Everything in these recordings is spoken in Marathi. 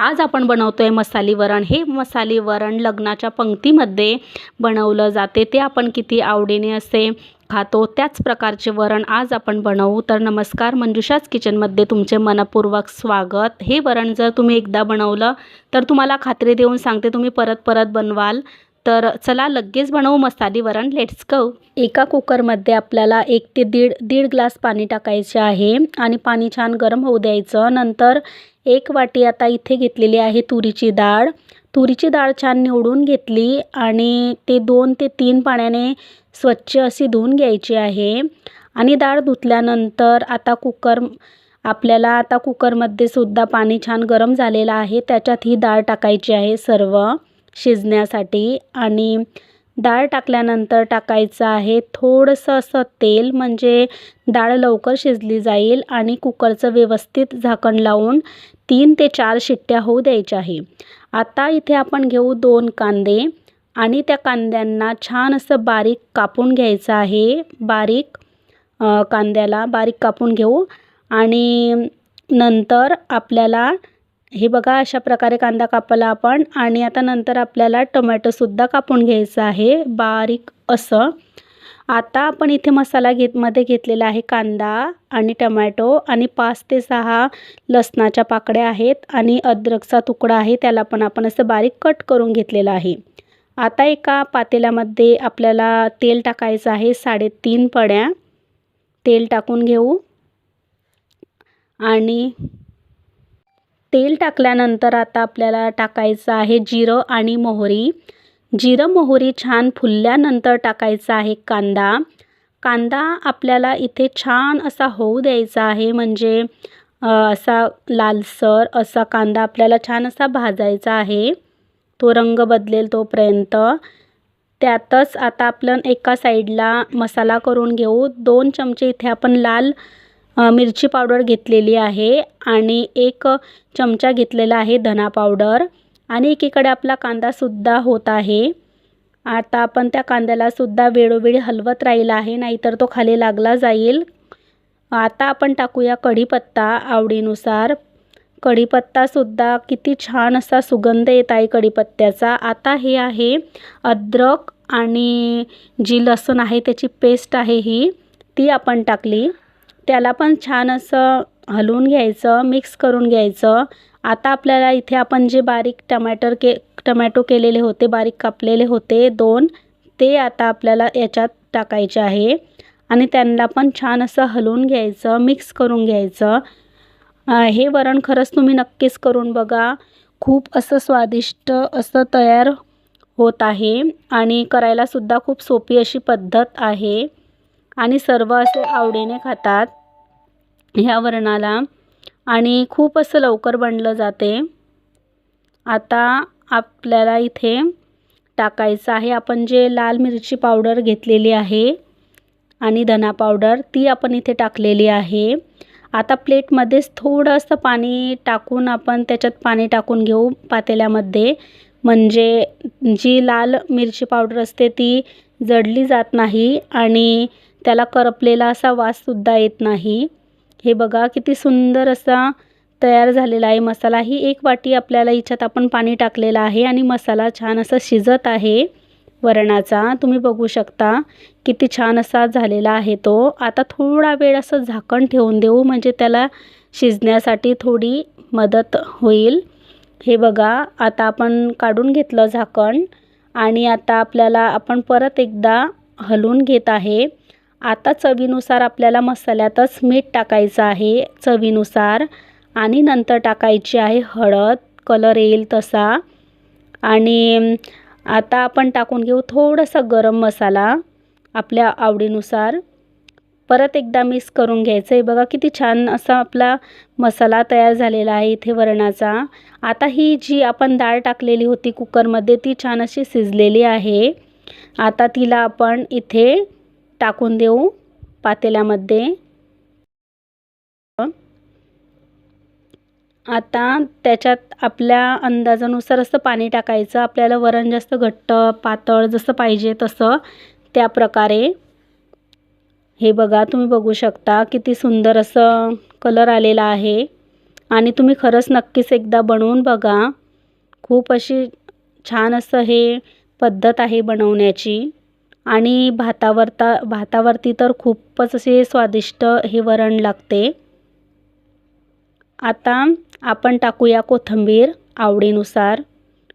आज आपण बनवतो आहे मसाली वरण. हे मसाली वरण लग्नाच्या पंक्तीमध्ये बनवलं जाते. ते आपण किती आवडीने असे खातो त्याच प्रकारचे वरण आज आपण बनवू. तर नमस्कार मंजुषाच किचनमध्ये तुमचे मनपूर्वक स्वागत. हे वरण जर तुम्ही एकदा बनवलं तर तुम्हाला खात्री देऊन सांगते तुम्ही परत परत बनवाल. तर चला लगेच बनवू मसाली वरण. लेट्स गो एका कुकरमध्ये आपल्याला एक ते दीड दीड ग्लास पाणी टाकायचे आहे आणि पाणी छान गरम होऊ द्यायचं. नंतर एक वाटी आता इथे घेतलेली आहे तुरीची डाळ. तुरीची डाळ छान निवडून घेतली आणि ते दोन ते तीन पाण्याने स्वच्छ अशी धुवून घ्यायची आहे. आणि डाळ धुतल्यानंतर आता कुकर आपल्याला आता कुकरमध्ये सुद्धा पाणी छान गरम झालेलं आहे. त्याच्यात ही डाळ टाकायची आहे सर्व. शिजण्यासाठी आणि डाळ टाकल्यानंतर टाकायचं आहे थोडंसं असं तेल म्हणजे डाळ लवकर शिजली जाईल आणि कुकरचं व्यवस्थित झाकण लावून तीन ते चार शिट्ट्या होऊ द्यायच्या आहे. आता इथे आपण घेऊ दोन कांदे आणि त्या कांद्यांना छान असं बारीक कापून घ्यायचं आहे. बारीक कांद्याला बारीक कापून घेऊ आणि नंतर आपल्याला हे बघा अशा प्रकारे कांदा कापला आपण. आणि आता नंतर आपल्याला टोमॅटोसुद्धा कापून घ्यायचं आहे. बारीक असं. आता आपण इथे मसाला घेत मध्ये घेतलेला आहे कांदा आणि टमॅटो आणि पाच ते सहा लसणाच्या पाकड्या आहेत आणि अद्रकचा तुकडा आहे त्याला पण आपण असं बारीक कट करून घेतलेला आहे. आता एका पातेल्यामध्ये आपल्याला तेल टाकायचं आहे साडेतीन पड्या. तेल टाकून घेऊ. आणि तेल टाकल्यानंतर आता आपल्याला टाकायचं आहे जिरं आणि मोहरी. जिरं मोहरी छान फुलल्यानंतर टाकायचा आहे कांदा. कांदा आपल्याला इथे छान असा होऊ द्यायचा आहे म्हणजे असा लालसर असा कांदा आपल्याला छान असा भाजायचा आहे. तो रंग बदलेल तोपर्यंत. त्यातच आता आपण एका साईडला मसाला करून घेऊ. दोन चमचे इथे आपण लाल मिरची पावडर घेतलेली आहे आणि एक चमचा घेतलेला आहे धना पावडर. आणि एकीकडे आपला कांदासुद्धा होत आहे. आता आपण त्या कांद्यालासुद्धा वेळोवेळी हलवत राहिला आहे नाहीतर तो खाली लागला जाईल. आता आपण टाकूया कढीपत्ता आवडीनुसार. कढीपत्तासुद्धा किती छान असा सुगंध येत आहे कढीपत्त्याचा. आता हे आहे अद्रक आणि जी लसूण आहे त्याची पेस्ट आहे ही. ती आपण टाकली. त्याला पण छान असं हलवून घ्यायचं मिक्स करून घ्यायचं. आता आपल्याला इथे आपण जे बारीक टमॅटर के टमॅटो केलेले होते बारीक कापलेले होते दोन ते आता आपल्याला याच्यात टाकायचे आहे. आणि त्यांना पण छान असं हलवून घ्यायचं मिक्स करून घ्यायचं. हे वरण खरंच तुम्ही नक्कीच करून बघा. खूप असं स्वादिष्ट असं तयार होत आहे आणि करायलासुद्धा खूप सोपी अशी पद्धत आहे. आणि सर्व असे आवडीने खातात. ह्या वरणाला. आणि खूप असं लवकर बनलं जाते. आता आपल्याला इथे टाकायचं आहे. आपण जे लाल मिरची पावडर घेतलेली आहे आणि धना पावडर ती आपण इथे टाकलेली आहे. आता प्लेटमध्येच थोडंसं पाणी टाकून आपण त्याच्यात पाणी टाकून घेऊ पातेल्यामध्ये. म्हणजे जी लाल मिरची पावडर असते ती जडली जात नाही आणि त्याला करपलेला असा वाससुद्धा येत नाही. हे बघा किती सुंदर असा तयार झालेला आहे मसाला. ही एक वाटी आपल्याला याच्यात आपण पाणी टाकलेलं आहे आणि मसाला छान असा शिजत आहे वरणाचा. तुम्ही बघू शकता किती छान असा झालेला आहे तो. आता थोडा वेळ असं झाकण ठेवून देऊ म्हणजे त्याला शिजण्यासाठी थोडी मदत होईल. हे बघा आता आपण काढून घेतलं झाकण आणि आता आपल्याला आपण परत एकदा हलवून घेत आहे. आता चवीनुसार आपल्याला मसाल्यातच मीठ टाकायचं आहे. चवीनुसार आणि नंतर टाकायची आहे हळद. कलर येईल तसा. आणि आता आपण टाकून घेऊ थोडंसं गरम मसाला आपल्या आवडीनुसार. परत एकदा मिक्स करून घ्यायचं आहे. बघा किती छान असा आपला मसाला तयार झालेला आहे इथे वरणाचा. आता ही जी आपण डाळ टाकलेली होती कुकरमध्ये ती छान अशी शिजलेली आहे. आता तिला आपण इथे टाकून देऊ पातेल्यामध्ये. आता त्याच्यात आपल्या अंदाजानुसार असं पाणी टाकायचं. आपल्याला वरण जास्त घट्ट पातळ जसं पाहिजे तसं त्या प्रकारे. हे बघा तुम्ही बघू शकता किती सुंदर असं कलर आलेला आहे. आणि तुम्ही खरंच नक्कीच एकदा बनवून बघा. खूप अशी छान असं हे पद्धत आहे बनवण्याची. आणि भातावरता भातावरती तर खूपच असे स्वादिष्ट हे वरण लागते. आता आपण टाकूया कोथिंबीर आवडीनुसार.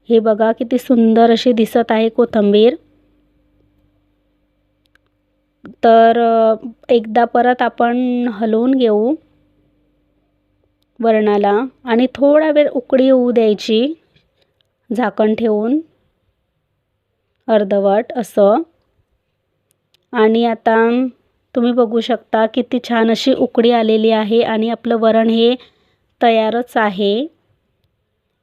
हे बघा किती सुंदर अशी दिसत आहे कोथिंबीर. तर एकदा परत आपण हलवून घेऊ वरणाला आणि थोडा वेळ उकळी होऊ द्यायची झाकण ठेवून. अर्धवट असं. आणि आता तुम्ही बघू शकता किती छान अशी उकडी आलेली आहे आणि आपलं वरण हे तयारच आहे.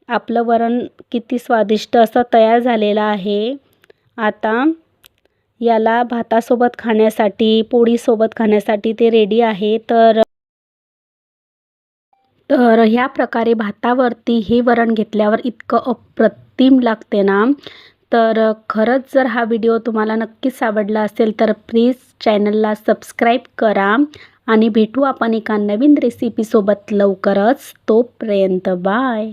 आपलं वरण किती स्वादिष्ट असं तयार झालेलं आहे. आता याला भातासोबत खाण्यासाठी पोळीसोबत खाण्यासाठी ते रेडी आहे. तर तर ह्या प्रकारे भातावरती हे वरण घेतल्यावर इतकं अप्रतिम लागते ना. तर खरंच जर हा व्हिडिओ तुम्हाला नक्कीच आवडला असेल तर प्लीज चॅनलला सबस्क्राईब करा आणि भेटू आपण एका नवीन रेसिपीसोबत लवकरच. तोपर्यंत बाय